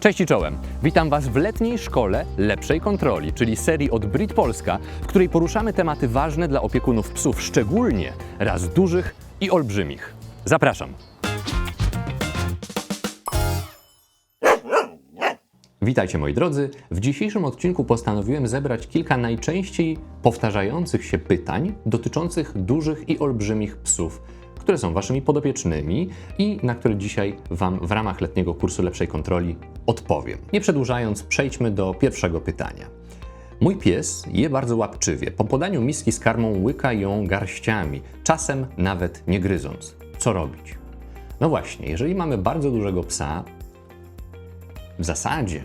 Cześć i czołem. Witam Was w letniej szkole lepszej kontroli, czyli serii od Brit Polska, w której poruszamy tematy ważne dla opiekunów psów, szczególnie raz dużych i olbrzymich. Zapraszam. Witajcie moi drodzy. W dzisiejszym odcinku postanowiłem zebrać kilka najczęściej powtarzających się pytań dotyczących dużych i olbrzymich psów, które są waszymi podopiecznymi i na które dzisiaj wam w ramach letniego kursu lepszej kontroli odpowiem. Nie przedłużając, przejdźmy do pierwszego pytania. Mój pies je bardzo łapczywie. Po podaniu miski z karmą łyka ją garściami, czasem nawet nie gryząc. Co robić? No właśnie, jeżeli mamy bardzo dużego psa, w zasadzie,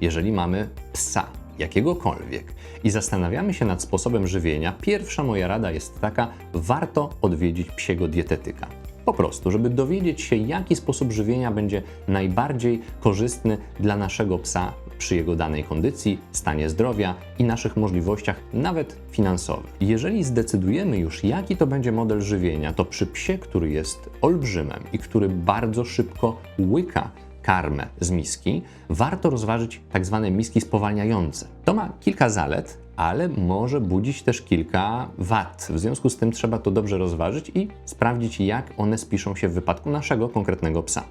jeżeli mamy psa, jakiegokolwiek, i zastanawiamy się nad sposobem żywienia, pierwsza moja rada jest taka: warto odwiedzić psiego dietetyka. Po prostu, żeby dowiedzieć się, jaki sposób żywienia będzie najbardziej korzystny dla naszego psa przy jego danej kondycji, stanie zdrowia i naszych możliwościach, nawet finansowych. Jeżeli zdecydujemy już, jaki to będzie model żywienia, to przy psie, który jest olbrzymem i który bardzo szybko łyka karmę z miski, warto rozważyć tak zwane miski spowalniające. To ma kilka zalet, ale może budzić też kilka wad. W związku z tym trzeba to dobrze rozważyć i sprawdzić, jak one spiszą się w wypadku naszego konkretnego psa.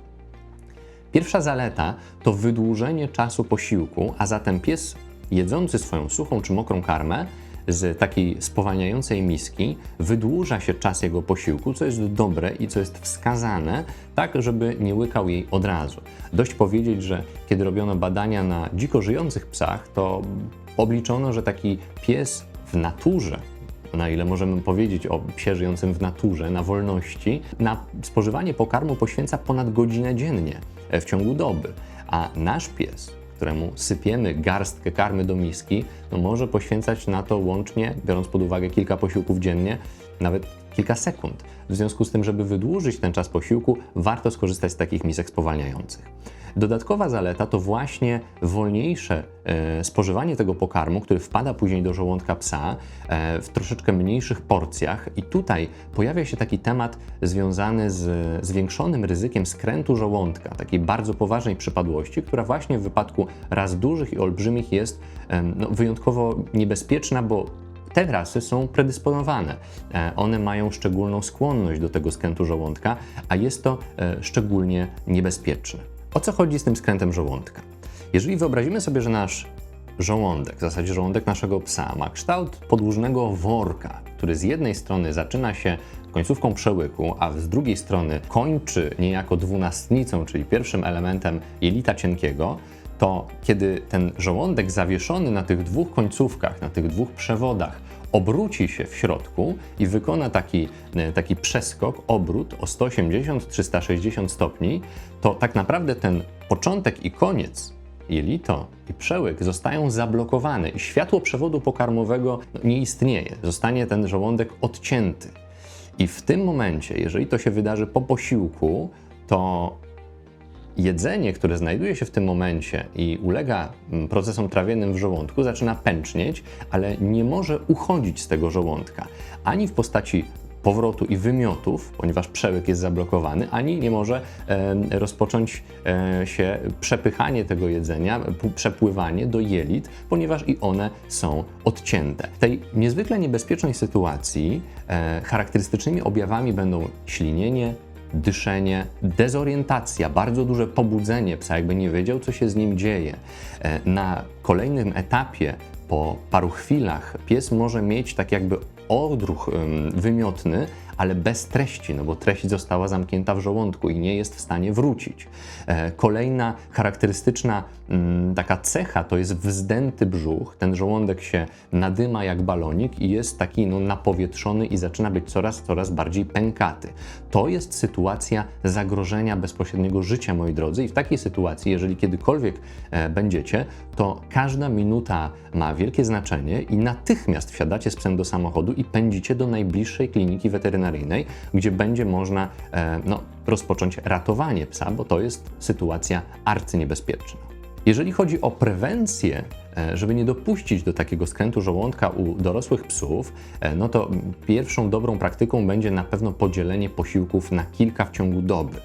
Pierwsza zaleta to wydłużenie czasu posiłku, a zatem pies jedzący swoją suchą czy mokrą karmę z takiej spowalniającej miski wydłuża się czas jego posiłku, co jest dobre i co jest wskazane, tak żeby nie łykał jej od razu. Dość powiedzieć, że kiedy robiono badania na dziko żyjących psach, to obliczono, że taki pies w naturze na ile możemy powiedzieć o psie żyjącym w naturze, na wolności, na spożywanie pokarmu poświęca ponad godzinę dziennie w ciągu doby. A nasz pies, któremu sypiemy garstkę karmy do miski, no może poświęcać na to łącznie, biorąc pod uwagę kilka posiłków dziennie, nawet kilka sekund. W związku z tym, żeby wydłużyć ten czas posiłku, warto skorzystać z takich misek spowalniających. Dodatkowa zaleta to właśnie wolniejsze e, spożywanie tego pokarmu, który wpada później do żołądka psa e, w troszeczkę mniejszych porcjach. I tutaj pojawia się taki temat związany z zwiększonym ryzykiem skrętu żołądka, takiej bardzo poważnej przypadłości, która właśnie w wypadku raz dużych i olbrzymich jest no, wyjątkowo niebezpieczna, bo te rasy są predysponowane. E, One mają szczególną skłonność do tego skrętu żołądka, a jest to szczególnie niebezpieczne. O co chodzi z tym skrętem żołądka? Jeżeli wyobrazimy sobie, że nasz żołądek, w zasadzie żołądek naszego psa, ma kształt podłużnego worka, który z jednej strony zaczyna się końcówką przełyku, a z drugiej strony kończy niejako dwunastnicą, czyli pierwszym elementem jelita cienkiego, to kiedy ten żołądek zawieszony na tych dwóch końcówkach, na tych dwóch przewodach, obróci się w środku i wykona taki, e, taki przeskok, obrót o 180-360 stopni, to tak naprawdę ten początek i koniec jelito i przełyk zostają zablokowane i światło przewodu pokarmowego no, nie istnieje. Zostanie ten żołądek odcięty. I w tym momencie, jeżeli to się wydarzy po posiłku, to jedzenie, które znajduje się w tym momencie i ulega mm, procesom trawiennym w żołądku, zaczyna pęcznieć, ale nie może uchodzić z tego żołądka ani w postaci powrotu i wymiotów, ponieważ przełyk jest zablokowany, ani nie może e, rozpocząć e, się przepychanie tego jedzenia, przepływanie do jelit, ponieważ i one są odcięte. W tej niezwykle niebezpiecznej sytuacji e, charakterystycznymi objawami będą ślinienie, dyszenie, dezorientacja, bardzo duże pobudzenie psa, jakby nie wiedział, co się z nim dzieje. E, Na kolejnym etapie, po paru chwilach, pies może mieć tak jakby odruch ym, wymiotny, ale bez treści, no bo treść została zamknięta w żołądku i nie jest w stanie wrócić. E, Kolejna charakterystyczna mm, taka cecha to jest wzdęty brzuch. Ten żołądek się nadyma jak balonik i jest taki no, napowietrzony i zaczyna być coraz, coraz bardziej pękaty. To jest sytuacja zagrożenia bezpośredniego życia, moi drodzy, i w takiej sytuacji, jeżeli kiedykolwiek e, będziecie, to każda minuta ma wielkie znaczenie i natychmiast wsiadacie z psem do samochodu i pędzicie do najbliższej kliniki weterynaryjnej, gdzie będzie można e, no, rozpocząć ratowanie psa, bo to jest sytuacja arcyniebezpieczna. Jeżeli chodzi o prewencję, e, żeby nie dopuścić do takiego skrętu żołądka u dorosłych psów, e, no to pierwszą dobrą praktyką będzie na pewno podzielenie posiłków na kilka w ciągu doby.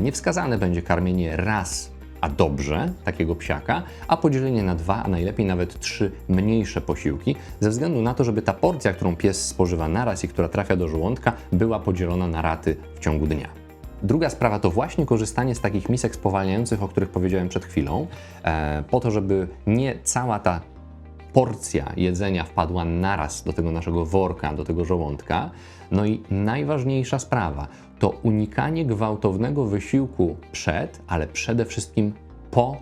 Niewskazane będzie karmienie raz a dobrze takiego psiaka, a podzielenie na dwa, a najlepiej nawet trzy mniejsze posiłki, ze względu na to, żeby ta porcja, którą pies spożywa naraz i która trafia do żołądka, była podzielona na raty w ciągu dnia. Druga sprawa to właśnie korzystanie z takich misek spowalniających, o których powiedziałem przed chwilą, e, po to, żeby nie cała ta porcja jedzenia wpadła naraz do tego naszego worka, do tego żołądka. No i najważniejsza sprawa to unikanie gwałtownego wysiłku przed, ale przede wszystkim po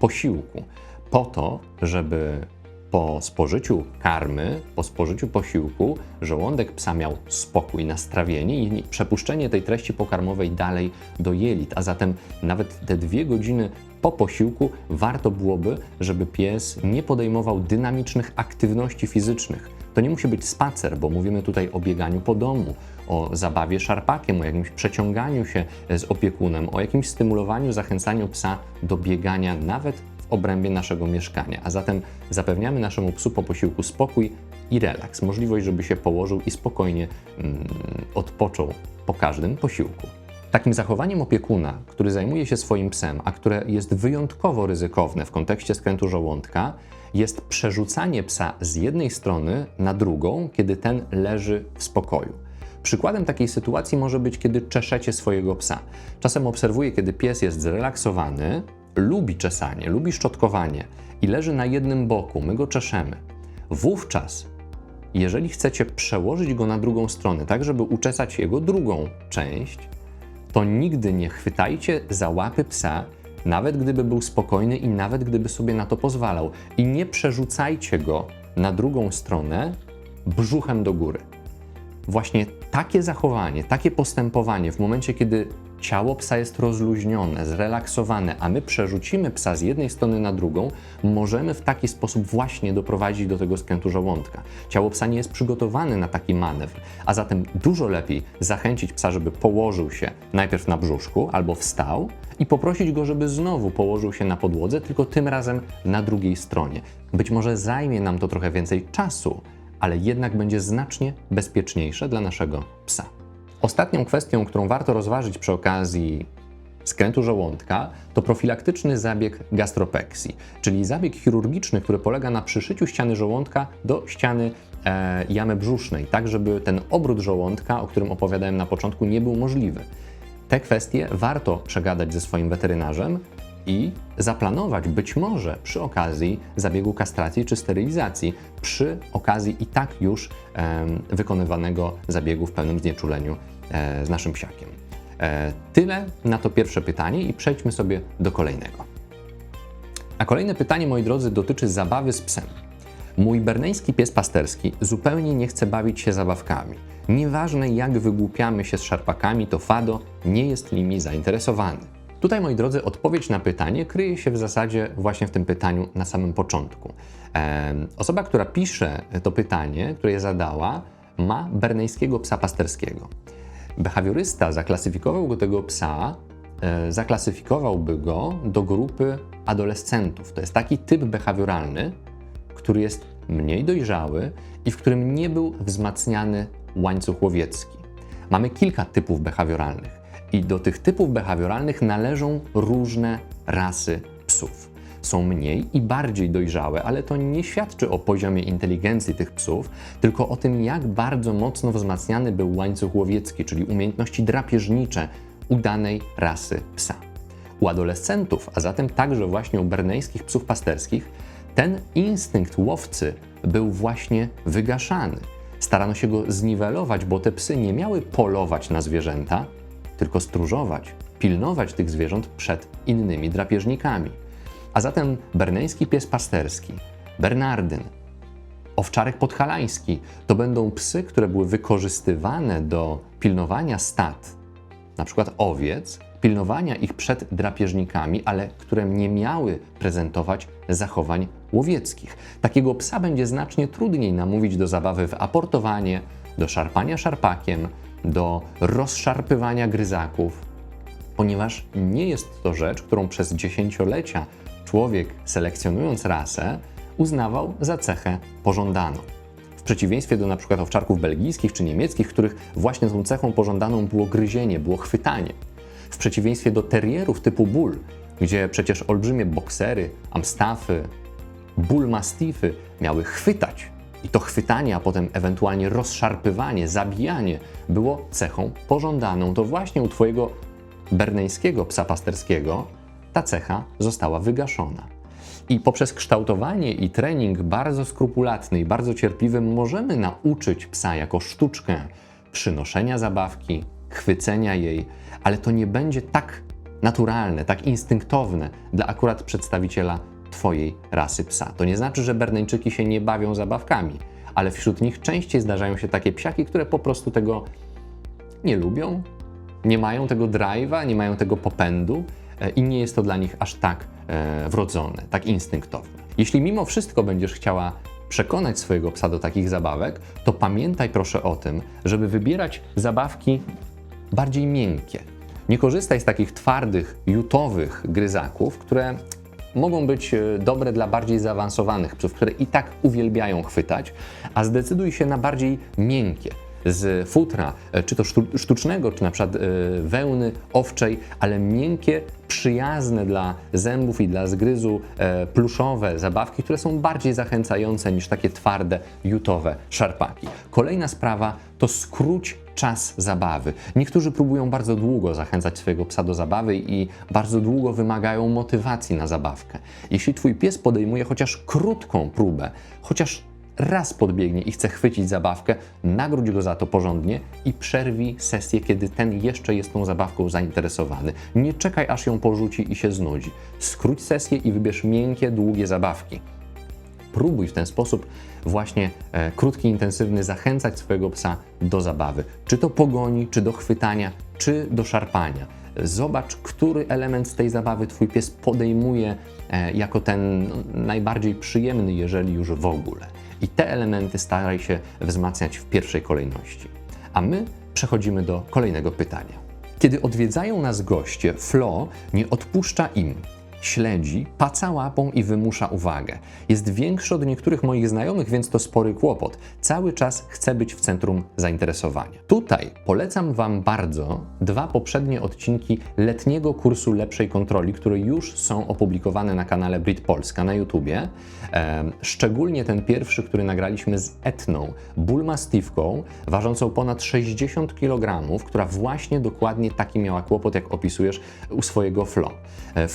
posiłku. Po to, żeby po spożyciu karmy, po spożyciu posiłku, żołądek psa miał spokój, nastrawienie i przepuszczenie tej treści pokarmowej dalej do jelit. A zatem nawet te dwie godziny po posiłku warto byłoby, żeby pies nie podejmował dynamicznych aktywności fizycznych. To nie musi być spacer, bo mówimy tutaj o bieganiu po domu, o zabawie szarpakiem, o jakimś przeciąganiu się z opiekunem, o jakimś stymulowaniu, zachęcaniu psa do biegania nawet obrębie naszego mieszkania. A zatem zapewniamy naszemu psu po posiłku spokój i relaks, możliwość, żeby się położył i spokojnie mm, odpoczął po każdym posiłku. Takim zachowaniem opiekuna, który zajmuje się swoim psem, a które jest wyjątkowo ryzykowne w kontekście skrętu żołądka, jest przerzucanie psa z jednej strony na drugą, kiedy ten leży w spokoju. Przykładem takiej sytuacji może być, kiedy czeszecie swojego psa. Czasem obserwuję, kiedy pies jest zrelaksowany, lubi czesanie, lubi szczotkowanie i leży na jednym boku, my go czeszemy. Wówczas, jeżeli chcecie przełożyć go na drugą stronę, tak żeby uczesać jego drugą część, to nigdy nie chwytajcie za łapy psa, nawet gdyby był spokojny i nawet gdyby sobie na to pozwalał. I nie przerzucajcie go na drugą stronę brzuchem do góry. Właśnie takie zachowanie, takie postępowanie w momencie, kiedy ciało psa jest rozluźnione, zrelaksowane, a my przerzucimy psa z jednej strony na drugą, możemy w taki sposób właśnie doprowadzić do tego skrętu żołądka. Ciało psa nie jest przygotowane na taki manewr, a zatem dużo lepiej zachęcić psa, żeby położył się najpierw na brzuszku albo wstał i poprosić go, żeby znowu położył się na podłodze, tylko tym razem na drugiej stronie. Być może zajmie nam to trochę więcej czasu, ale jednak będzie znacznie bezpieczniejsze dla naszego psa. Ostatnią kwestią, którą warto rozważyć przy okazji skrętu żołądka, to profilaktyczny zabieg gastropeksji, czyli zabieg chirurgiczny, który polega na przyszyciu ściany żołądka do ściany e, jamy brzusznej, tak żeby ten obrót żołądka, o którym opowiadałem na początku, nie był możliwy. Te kwestie warto przegadać ze swoim weterynarzem, i zaplanować być może przy okazji zabiegu kastracji czy sterylizacji, przy okazji i tak już e, wykonywanego zabiegu w pełnym znieczuleniu e, z naszym psiakiem. E, tyle na to pierwsze pytanie i przejdźmy sobie do kolejnego. A kolejne pytanie, moi drodzy, dotyczy zabawy z psem. Mój berneński pies pasterski zupełnie nie chce bawić się zabawkami. Nieważne jak wygłupiamy się z szarpakami, to Fado nie jest nimi zainteresowany. Tutaj, moi drodzy, odpowiedź na pytanie kryje się w zasadzie właśnie w tym pytaniu na samym początku. Osoba, która pisze to pytanie, które je zadała, ma bernejskiego psa pasterskiego. Behawiorysta zaklasyfikował go tego psa, e, zaklasyfikowałby go do grupy adolescentów. To jest taki typ behawioralny, który jest mniej dojrzały i w którym nie był wzmacniany łańcuch łowiecki. Mamy kilka typów behawioralnych. I do tych typów behawioralnych należą różne rasy psów. Są mniej i bardziej dojrzałe, ale to nie świadczy o poziomie inteligencji tych psów, tylko o tym, jak bardzo mocno wzmacniany był łańcuch łowiecki, czyli umiejętności drapieżnicze udanej rasy psa. U adolescentów, a zatem także właśnie u bernejskich psów pasterskich, ten instynkt łowcy był właśnie wygaszany. Starano się go zniwelować, bo te psy nie miały polować na zwierzęta, tylko stróżować, pilnować tych zwierząt przed innymi drapieżnikami. A zatem berneński pies pasterski, Bernardyn, owczarek podhalański to będą psy, które były wykorzystywane do pilnowania stad, na przykład owiec, pilnowania ich przed drapieżnikami, ale które nie miały prezentować zachowań łowieckich. Takiego psa będzie znacznie trudniej namówić do zabawy w aportowanie, do szarpania szarpakiem, do rozszarpywania gryzaków, ponieważ nie jest to rzecz, którą przez dziesięciolecia człowiek, selekcjonując rasę, uznawał za cechę pożądaną. W przeciwieństwie do np. owczarków belgijskich czy niemieckich, których właśnie tą cechą pożądaną było gryzienie, było chwytanie. W przeciwieństwie do terrierów typu bull, gdzie przecież olbrzymie boksery, amstafy, bullmastify miały chwytać. I to chwytanie, a potem ewentualnie rozszarpywanie, zabijanie było cechą pożądaną. To właśnie u Twojego berneńskiego psa pasterskiego ta cecha została wygaszona. I poprzez kształtowanie i trening bardzo skrupulatny i bardzo cierpliwy możemy nauczyć psa jako sztuczkę przynoszenia zabawki, chwycenia jej, ale to nie będzie tak naturalne, tak instynktowne dla akurat przedstawiciela Twojej rasy psa. To nie znaczy, że Berneńczyki się nie bawią zabawkami, ale wśród nich częściej zdarzają się takie psiaki, które po prostu tego nie lubią, nie mają tego drive'a, nie mają tego popędu e, i nie jest to dla nich aż tak e, wrodzone, tak instynktowne. Jeśli mimo wszystko będziesz chciała przekonać swojego psa do takich zabawek, to pamiętaj proszę o tym, żeby wybierać zabawki bardziej miękkie. Nie korzystaj z takich twardych, jutowych gryzaków, które mogą być e, dobre dla bardziej zaawansowanych psów, które i tak uwielbiają chwytać, a zdecyduj się na bardziej miękkie z futra, e, czy to sztu- sztucznego, czy na przykład e, wełny owczej, ale miękkie, przyjazne dla zębów i dla zgryzu pluszowe zabawki, które są bardziej zachęcające niż takie twarde, jutowe szarpaki. Kolejna sprawa to skróć czas zabawy. Niektórzy próbują bardzo długo zachęcać swojego psa do zabawy i bardzo długo wymagają motywacji na zabawkę. Jeśli twój pies podejmuje chociaż krótką próbę, chociaż raz podbiegnie i chce chwycić zabawkę, nagródź go za to porządnie i przerwij sesję, kiedy ten jeszcze jest tą zabawką zainteresowany. Nie czekaj, aż ją porzuci i się znudzi. Skróć sesję i wybierz miękkie, długie zabawki. Próbuj w ten sposób właśnie e, krótki, intensywny zachęcać swojego psa do zabawy. Czy to pogoni, czy do chwytania, czy do szarpania. Zobacz, który element z tej zabawy Twój pies podejmuje e, jako ten no, najbardziej przyjemny, jeżeli już w ogóle. I te elementy staraj się wzmacniać w pierwszej kolejności. A my przechodzimy do kolejnego pytania. Kiedy odwiedzają nas goście, Flo nie odpuszcza im. Śledzi, paca łapą i wymusza uwagę. Jest większy od niektórych moich znajomych, więc to spory kłopot. Cały czas chce być w centrum zainteresowania. Tutaj polecam Wam bardzo dwa poprzednie odcinki letniego kursu lepszej kontroli, które już są opublikowane na kanale Brit Polska na YouTubie. Szczególnie ten pierwszy, który nagraliśmy z Etną, bullmastiffką, ważącą ponad 60 kg, która właśnie dokładnie taki miała kłopot, jak opisujesz u swojego Flo. E,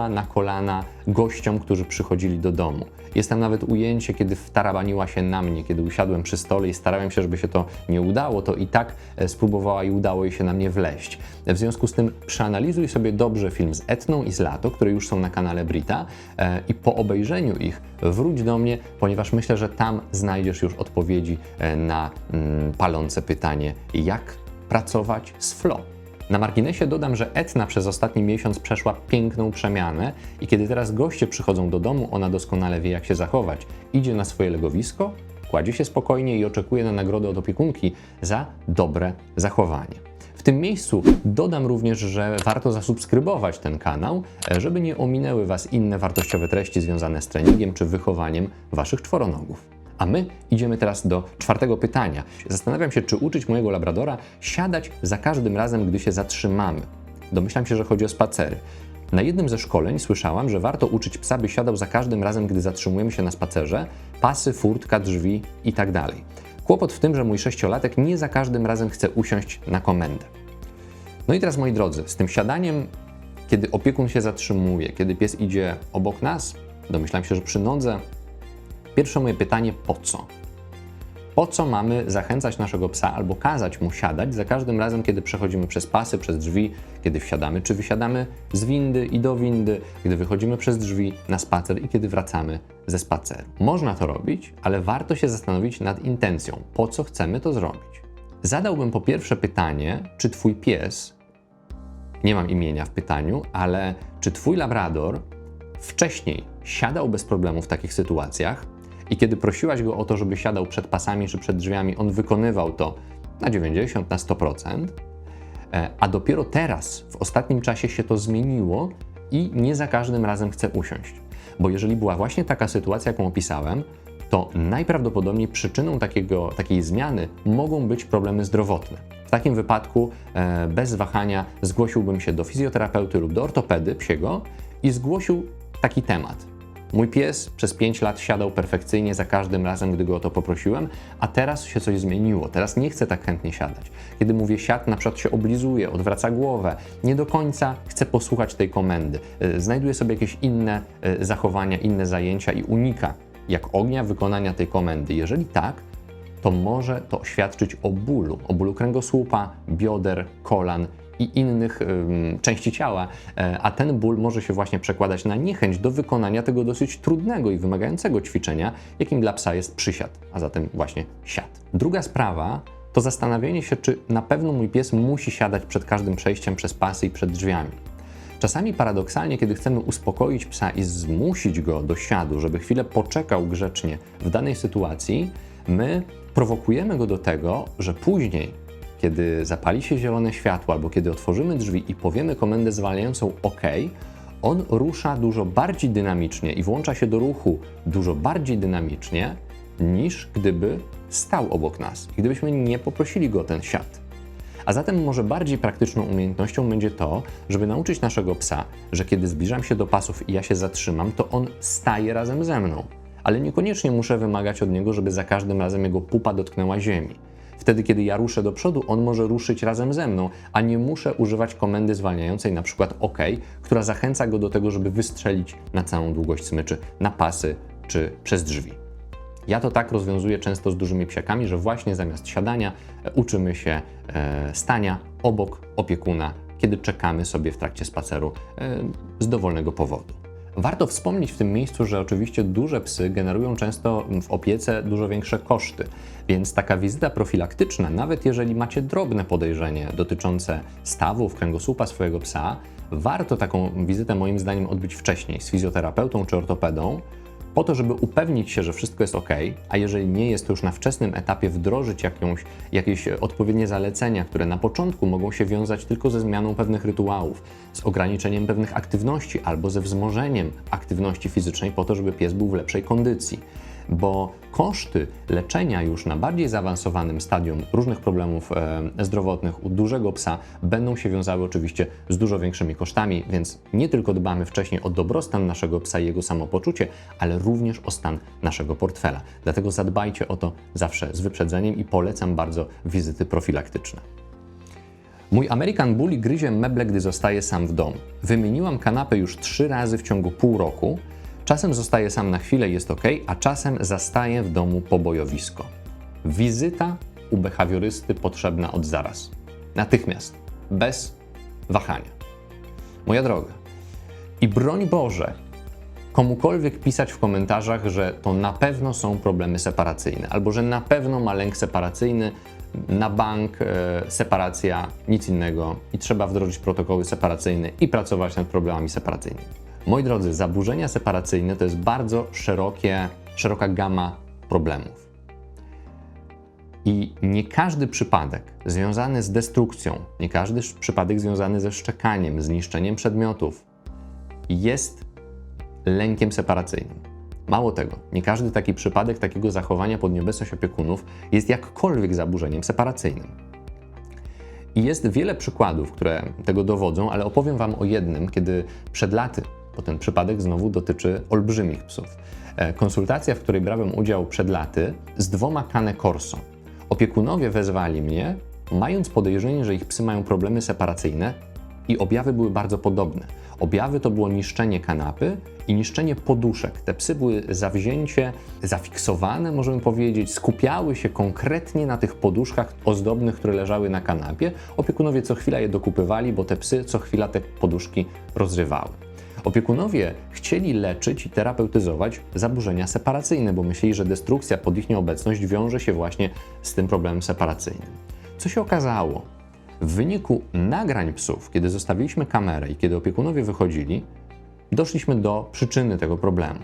Wchodziła na kolana gościom, którzy przychodzili do domu. Jest tam nawet ujęcie, kiedy wtarabaniła się na mnie, kiedy usiadłem przy stole i starałem się, żeby się to nie udało, to i tak e, spróbowała i udało jej się na mnie wleść. W związku z tym przeanalizuj sobie dobrze film z Etną i z Lato, które już są na kanale Brita e, i po obejrzeniu ich wróć do mnie, ponieważ myślę, że tam znajdziesz już odpowiedzi e, na mm, palące pytanie, jak pracować z flow. Na marginesie dodam, że Etna przez ostatni miesiąc przeszła piękną przemianę i kiedy teraz goście przychodzą do domu, ona doskonale wie, jak się zachować. Idzie na swoje legowisko, kładzie się spokojnie i oczekuje na nagrodę od opiekunki za dobre zachowanie. W tym miejscu dodam również, że warto zasubskrybować ten kanał, żeby nie ominęły Was inne wartościowe treści związane z treningiem czy wychowaniem Waszych czworonogów. A my idziemy teraz do czwartego pytania. Zastanawiam się, czy uczyć mojego labradora siadać za każdym razem, gdy się zatrzymamy. Domyślam się, że chodzi o spacery. Na jednym ze szkoleń słyszałam, że warto uczyć psa, by siadał za każdym razem, gdy zatrzymujemy się na spacerze, pasy, furtka, drzwi itd. Kłopot w tym, że mój sześciolatek nie za każdym razem chce usiąść na komendę. No i teraz, moi drodzy, z tym siadaniem, kiedy opiekun się zatrzymuje, kiedy pies idzie obok nas, domyślam się, że przy nodze, Pierwsze moje pytanie, po co? Po co mamy zachęcać naszego psa albo kazać mu siadać za każdym razem, kiedy przechodzimy przez pasy, przez drzwi, kiedy wsiadamy czy wysiadamy z windy i do windy, gdy wychodzimy przez drzwi na spacer i kiedy wracamy ze spaceru? Można to robić, ale warto się zastanowić nad intencją, po co chcemy to zrobić. Zadałbym po pierwsze pytanie, czy Twój pies, nie mam imienia w pytaniu, ale czy Twój labrador wcześniej siadał bez problemu w takich sytuacjach i kiedy prosiłaś go o to, żeby siadał przed pasami czy przed drzwiami, on wykonywał to na 90, na 100%, e, a dopiero teraz, w ostatnim czasie się to zmieniło i nie za każdym razem chce usiąść. Bo jeżeli była właśnie taka sytuacja, jaką opisałem, to najprawdopodobniej przyczyną takiego, takiej zmiany mogą być problemy zdrowotne. W takim wypadku e, bez wahania zgłosiłbym się do fizjoterapeuty lub do ortopedy psiego i zgłosił taki temat. Mój pies przez 5 lat siadał perfekcyjnie za każdym razem, gdy go o to poprosiłem, a teraz się coś zmieniło. Teraz nie chce tak chętnie siadać. Kiedy mówię siad, na przykład się oblizuje, odwraca głowę, nie do końca chce posłuchać tej komendy. Y, znajduje sobie jakieś inne y, zachowania, inne zajęcia i unika jak ognia wykonania tej komendy. Jeżeli tak, to może to świadczyć o bólu, o bólu kręgosłupa, bioder, kolan i innych części ciała, e, a ten ból może się właśnie przekładać na niechęć do wykonania tego dosyć trudnego i wymagającego ćwiczenia, jakim dla psa jest przysiad, a zatem właśnie siad. Druga sprawa to zastanawianie się, czy na pewno mój pies musi siadać przed każdym przejściem przez pasy i przed drzwiami. Czasami paradoksalnie, kiedy chcemy uspokoić psa i zmusić go do siadu, żeby chwilę poczekał grzecznie w danej sytuacji, my prowokujemy go do tego, że później, kiedy zapali się zielone światło albo kiedy otworzymy drzwi i powiemy komendę zwalniającą OK, on rusza dużo bardziej dynamicznie i włącza się do ruchu dużo bardziej dynamicznie, niż gdyby stał obok nas i gdybyśmy nie poprosili go o ten siad. A zatem może bardziej praktyczną umiejętnością będzie to, żeby nauczyć naszego psa, że kiedy zbliżam się do pasów i ja się zatrzymam, to on staje razem ze mną. Ale niekoniecznie muszę wymagać od niego, żeby za każdym razem jego pupa dotknęła ziemi. Wtedy, kiedy ja ruszę do przodu, on może ruszyć razem ze mną, a nie muszę używać komendy zwalniającej, na przykład OK, która zachęca go do tego, żeby wystrzelić na całą długość smyczy, na pasy czy przez drzwi. Ja to tak rozwiązuję często z dużymi psiakami, że właśnie zamiast siadania e, uczymy się e, stania obok opiekuna, kiedy czekamy sobie w trakcie spaceru e, z dowolnego powodu. Warto wspomnieć w tym miejscu, że oczywiście duże psy generują często w opiece dużo większe koszty, więc taka wizyta profilaktyczna, nawet jeżeli macie drobne podejrzenie dotyczące stawów, kręgosłupa swojego psa, warto taką wizytę moim zdaniem odbyć wcześniej z fizjoterapeutą czy ortopedą, po to, żeby upewnić się, że wszystko jest ok, a jeżeli nie jest, to już na wczesnym etapie wdrożyć jakąś, jakieś odpowiednie zalecenia, które na początku mogą się wiązać tylko ze zmianą pewnych rytuałów, z ograniczeniem pewnych aktywności albo ze wzmożeniem aktywności fizycznej po to, żeby pies był w lepszej kondycji bo koszty leczenia już na bardziej zaawansowanym stadium różnych problemów e, zdrowotnych u dużego psa będą się wiązały oczywiście z dużo większymi kosztami, więc nie tylko dbamy wcześniej o dobrostan naszego psa i jego samopoczucie, ale również o stan naszego portfela. Dlatego zadbajcie o to zawsze z wyprzedzeniem i polecam bardzo wizyty profilaktyczne. Mój American Bully gryzie meble, gdy zostaje sam w domu. Wymieniłam kanapę już trzy razy w ciągu pół roku, Czasem zostaje sam na chwilę, jest ok, a czasem zastaje w domu pobojowisko. Wizyta u behawiorysty potrzebna od zaraz. Natychmiast, bez wahania. Moja droga, i broń Boże, komukolwiek pisać w komentarzach, że to na pewno są problemy separacyjne, albo że na pewno ma lęk separacyjny, na bank, e, separacja, nic innego i trzeba wdrożyć protokoły separacyjne i pracować nad problemami separacyjnymi. Moi drodzy, zaburzenia separacyjne to jest bardzo szerokie, szeroka gama problemów. I nie każdy przypadek związany z destrukcją, nie każdy przypadek związany ze szczekaniem, zniszczeniem przedmiotów jest lękiem separacyjnym. Mało tego, nie każdy taki przypadek takiego zachowania pod nieobecność opiekunów jest jakkolwiek zaburzeniem separacyjnym. I jest wiele przykładów, które tego dowodzą, ale opowiem Wam o jednym, kiedy przed laty bo ten przypadek znowu dotyczy olbrzymich psów. E, konsultacja, w której brałem udział przed laty, z dwoma Cane. Opiekunowie wezwali mnie, mając podejrzenie, że ich psy mają problemy separacyjne i objawy były bardzo podobne. Objawy to było niszczenie kanapy i niszczenie poduszek. Te psy były zawzięcie, zafiksowane, możemy powiedzieć, skupiały się konkretnie na tych poduszkach ozdobnych, które leżały na kanapie. Opiekunowie co chwila je dokupywali, bo te psy co chwila te poduszki rozrywały. Opiekunowie chcieli leczyć i terapeutyzować zaburzenia separacyjne, bo myśleli, że destrukcja pod ich nieobecność wiąże się właśnie z tym problemem separacyjnym. Co się okazało? W wyniku nagrań psów, kiedy zostawiliśmy kamerę i kiedy opiekunowie wychodzili, doszliśmy do przyczyny tego problemu.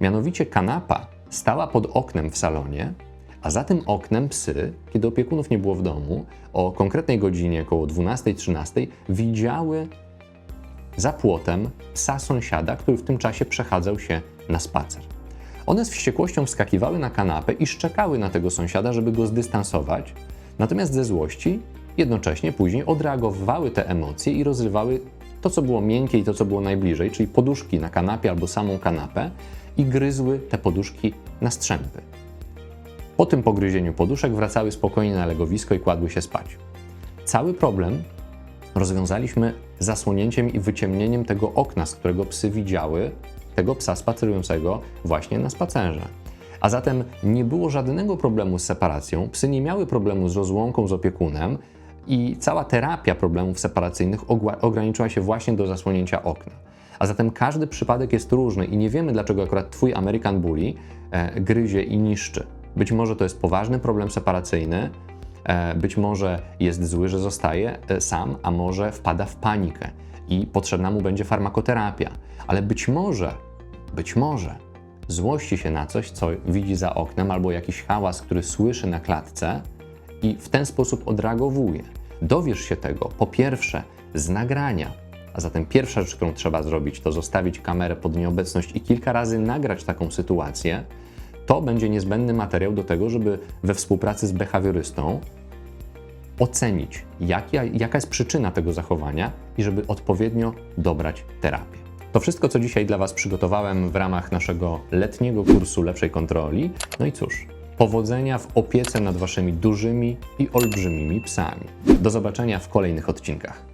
Mianowicie kanapa stała pod oknem w salonie, a za tym oknem psy, kiedy opiekunów nie było w domu, o konkretnej godzinie około 12-13, widziały za płotem psa sąsiada, który w tym czasie przechadzał się na spacer. One z wściekłością wskakiwały na kanapę i szczekały na tego sąsiada, żeby go zdystansować, natomiast ze złości jednocześnie później odreagowywały te emocje i rozrywały to, co było miękkie i to, co było najbliżej, czyli poduszki na kanapie albo samą kanapę i gryzły te poduszki na strzępy. Po tym pogryzieniu poduszek wracały spokojnie na legowisko i kładły się spać. Cały problem rozwiązaliśmy zasłonięciem i wyciemnieniem tego okna, z którego psy widziały tego psa spacerującego właśnie na spacerze. A zatem nie było żadnego problemu z separacją, psy nie miały problemu z rozłąką z opiekunem i cała terapia problemów separacyjnych ograniczyła się właśnie do zasłonięcia okna. A zatem każdy przypadek jest różny i nie wiemy, dlaczego akurat Twój American Bully e, gryzie i niszczy. Być może to jest poważny problem separacyjny, Być może jest zły, że zostaje e, sam, a może wpada w panikę i potrzebna mu będzie farmakoterapia. Ale być może, być może złości się na coś, co widzi za oknem, albo jakiś hałas, który słyszy na klatce i w ten sposób odreagowuje. Dowiesz się tego po pierwsze z nagrania. A zatem pierwsza rzecz, którą trzeba zrobić, to zostawić kamerę pod nieobecność i kilka razy nagrać taką sytuację. To będzie niezbędny materiał do tego, żeby we współpracy z behawiorystą ocenić, jaka, jaka jest przyczyna tego zachowania i żeby odpowiednio dobrać terapię. To wszystko, co dzisiaj dla Was przygotowałem w ramach naszego letniego kursu lepszej kontroli. No i cóż, powodzenia w opiece nad Waszymi dużymi i olbrzymimi psami. Do zobaczenia w kolejnych odcinkach.